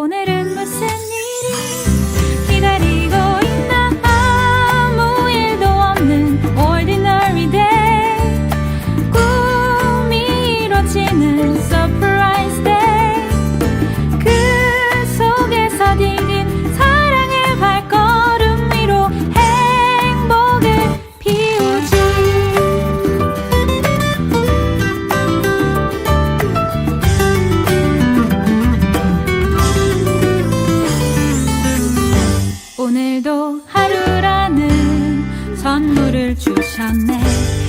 오늘은 무슨 오늘도 하루라는 선물을 주셨네.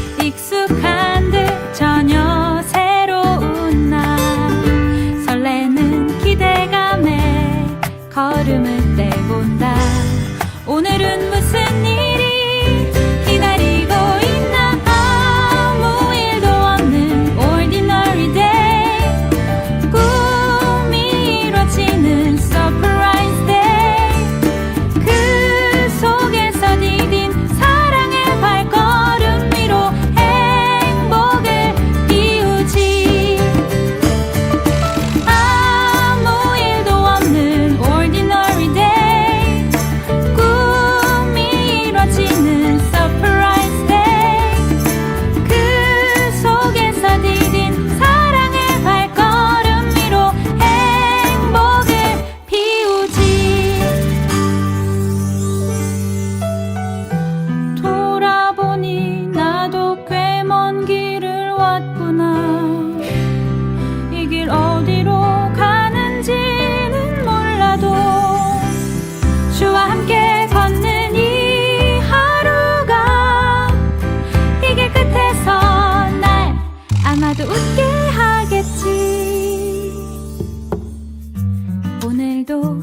¡Gracias!